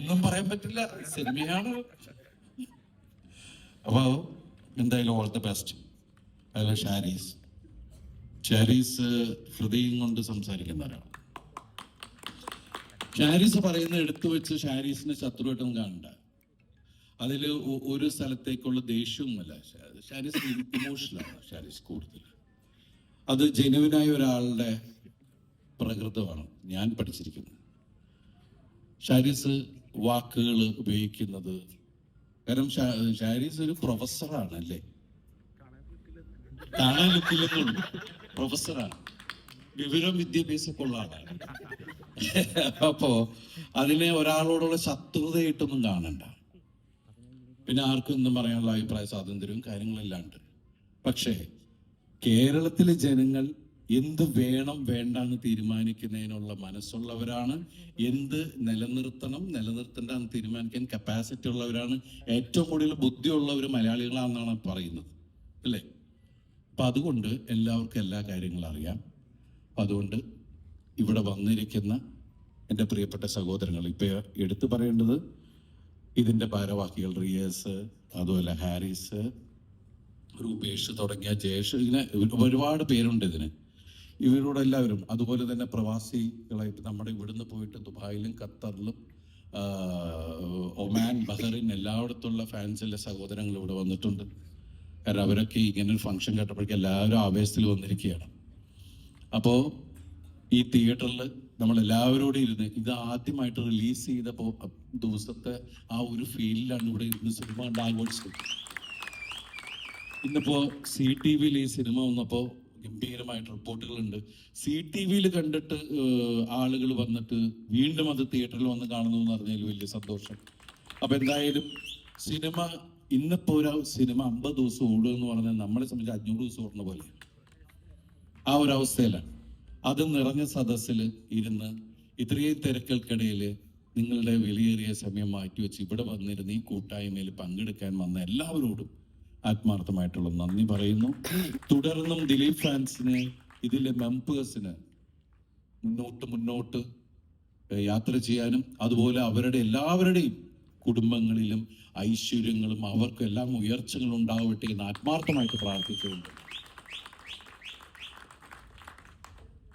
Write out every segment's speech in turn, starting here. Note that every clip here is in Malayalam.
ഒന്നും പറയാൻ പറ്റില്ല. സിനിമയാണ്. അപ്പോ എന്തായാലും ഓൾ ദ ബെസ്റ്റ് അതിൽ ഷാരീസ്. ഷാരീസ് ഹൃദയം കൊണ്ട് സംസാരിക്കുന്ന ഒരാൾ ഷാരീസ് പറയുന്ന എടുത്തു വെച്ച് ഷാരീസിനെ ശത്രുവായിട്ടും കാണണ്ട. അതിൽ ഒരു സ്ഥലത്തേക്കുള്ള ദേഷ്യവുമല്ല ഷാരീസ് ഇമോഷണലാണ് ഷാരീസ് കൂടുതൽ. അത് ജനുവിനായ ഒരാളുടെ പ്രകൃതമാണ്. ഞാൻ പഠിച്ചിരിക്കുന്നത്. ഷാരീസ് വാക്കുകൾ ഉപയോഗിക്കുന്നത്. കാരണം ഷാരീസ് ഒരു പ്രൊഫസറാണ് അല്ലേ? കാണാൻ പ്രൊഫസറാണ് വിവരം വിദ്യാഭ്യാസമൊക്കെ അപ്പോ അതിനെ ഒരാളോടുള്ള ശത്രുതയായിട്ടൊന്നും കാണണ്ട. പിന്നെ ആർക്കും ഒന്നും പറയാനുള്ള അഭിപ്രായ സ്വാതന്ത്ര്യവും കാര്യങ്ങളെല്ലാം ഉണ്ട്. പക്ഷേ കേരളത്തിലെ ജനങ്ങൾ എന്ത് വേണം വേണ്ട എന്ന് തീരുമാനിക്കുന്നതിനുള്ള മനസ്സുള്ളവരാണ്. എന്ത് നിലനിർത്തണം നിലനിർത്തേണ്ട എന്ന് തീരുമാനിക്കാൻ കപ്പാസിറ്റി ഉള്ളവരാണ്. ഏറ്റവും കൂടുതൽ ബുദ്ധിയുള്ളവർ മലയാളികളാണെന്നാണ് പറയുന്നത്. അല്ലേ? അപ്പൊ അതുകൊണ്ട് എല്ലാവർക്കും എല്ലാ കാര്യങ്ങളും അറിയാം. അപ്പൊ അതുകൊണ്ട് ഇവിടെ വന്നിരിക്കുന്ന എന്റെ പ്രിയപ്പെട്ട സഹോദരങ്ങൾ ഇപ്പൊ എടുത്തു പറയേണ്ടത് ഇതിന്റെ ഭാരവാഹികൾ റിയേഴ്സ് അതുപോലെ ഹാരിസ് രൂപേഷ് തുടങ്ങിയ ജയേഷ് ഇങ്ങനെ ഒരുപാട് പേരുണ്ട് ഇതിന്. ഇവരോടെല്ലാവരും അതുപോലെ തന്നെ പ്രവാസികളായിട്ട് നമ്മുടെ ഇവിടുന്ന് പോയിട്ട് ദുബായിലും ഖത്തറിലും ഒമാൻ ബഹറിൻ എല്ലായിടത്തുള്ള ഫാൻസിലെ സഹോദരങ്ങൾ ഇവിടെ വന്നിട്ടുണ്ട്. കാരണം അവരൊക്കെ ഇങ്ങനെ ഒരു ഫംഗ്ഷൻ കേട്ടപ്പോഴേക്കും എല്ലാവരും ആവേശത്തിൽ വന്നിരിക്കുകയാണ്. അപ്പോൾ ഈ തിയേറ്ററിൽ നമ്മൾ എല്ലാവരോടും ഇരുന്ന് ഇത് ആദ്യമായിട്ട് റിലീസ് ചെയ്തപ്പോൾ ദിവസത്തെ ആ ഒരു ഫീലിലാണ് ഇവിടെ ഇരുന്ന് സിനിമ കണ്ട് ആഘോഷിച്ചത് ഇന്നിപ്പോ സി ടി വിയിൽ ഈ സിനിമ വന്നപ്പോൾ ഗംഭീരമായിട്ട് റിപ്പോർട്ടുകളുണ്ട്. സി ടി വിയിൽ കണ്ടിട്ട് ആളുകൾ വന്നിട്ട് വീണ്ടും അത് തിയേറ്ററിൽ വന്ന് കാണുന്നു എന്ന് പറഞ്ഞതിൽ വലിയ സന്തോഷം. അപ്പൊ എന്തായാലും സിനിമ ഇന്നിപ്പോ ഒരു സിനിമ അമ്പത് ദിവസം ഓടുക എന്ന് പറഞ്ഞാൽ നമ്മളെ സംബന്ധിച്ച് അഞ്ഞൂറ് ദിവസം ഓടുന്ന പോലെ ആ ഒരു അവസ്ഥയിലാണ്. അത് നിറഞ്ഞ സദസ്സിൽ ഇരുന്ന് ഇത്രയും തിരക്കുകൾക്കിടയിൽ നിങ്ങളുടെ വിലയേറിയ സമയം മാറ്റിവെച്ച് ഇവിടെ വന്നിരുന്ന് ഈ കൂട്ടായ്മയിൽ പങ്കെടുക്കാൻ വന്ന എല്ലാവരോടും ആത്മാർത്ഥമായിട്ടുള്ള നന്ദി പറയുന്നു. തുടർന്നും ദിലീപ് ഫ്രാൻസിന് ഇതിലെ മെമ്പേഴ്സിന് മുന്നോട്ട് മുന്നോട്ട് യാത്ര ചെയ്യാനും അതുപോലെ അവരുടെ എല്ലാവരുടെയും കുടുംബങ്ങളിലും ഐശ്വര്യങ്ങളും അവർക്കും എല്ലാം ഉയർച്ചകൾ ഉണ്ടാവട്ടെ എന്ന് ആത്മാർത്ഥമായിട്ട് പ്രാർത്ഥിച്ചുകൊണ്ട്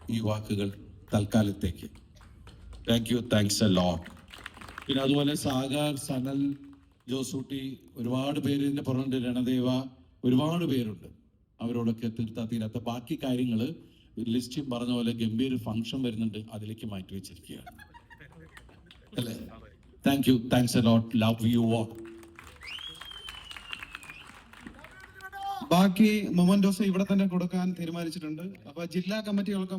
ഈ വാക്കുകൾ തൽക്കാലത്തേക്ക്. Thank you thanks a lot പിന്നെ അതുപോലെ സാഗർ സനൽ ജോസൂട്ടി ഒരുപാട് പേര് ഇതിന്റെ പുറമുണ്ട്. രണദേവ ഒരുപാട് പേരുണ്ട്. അവരോടൊക്കെ തീർത്താ തീരാത്ത ബാക്കി കാര്യങ്ങൾ ലിസ്റ്റ് പറഞ്ഞ പോലെ ഗംഭീര ഫംഗ്ഷൻ വരുന്നുണ്ട്. അതിലേക്ക് മാറ്റി വെച്ചിരിക്കുകയാണ്. അല്ലേ? Thank you thanks lot love you all ബാക്കി മൊമന്റോസ് ഇവിടെ തന്നെ കൊടുക്കാൻ തീരുമാനിച്ചിട്ടുണ്ട്. അപ്പൊ ജില്ലാ കമ്മിറ്റികൾക്ക്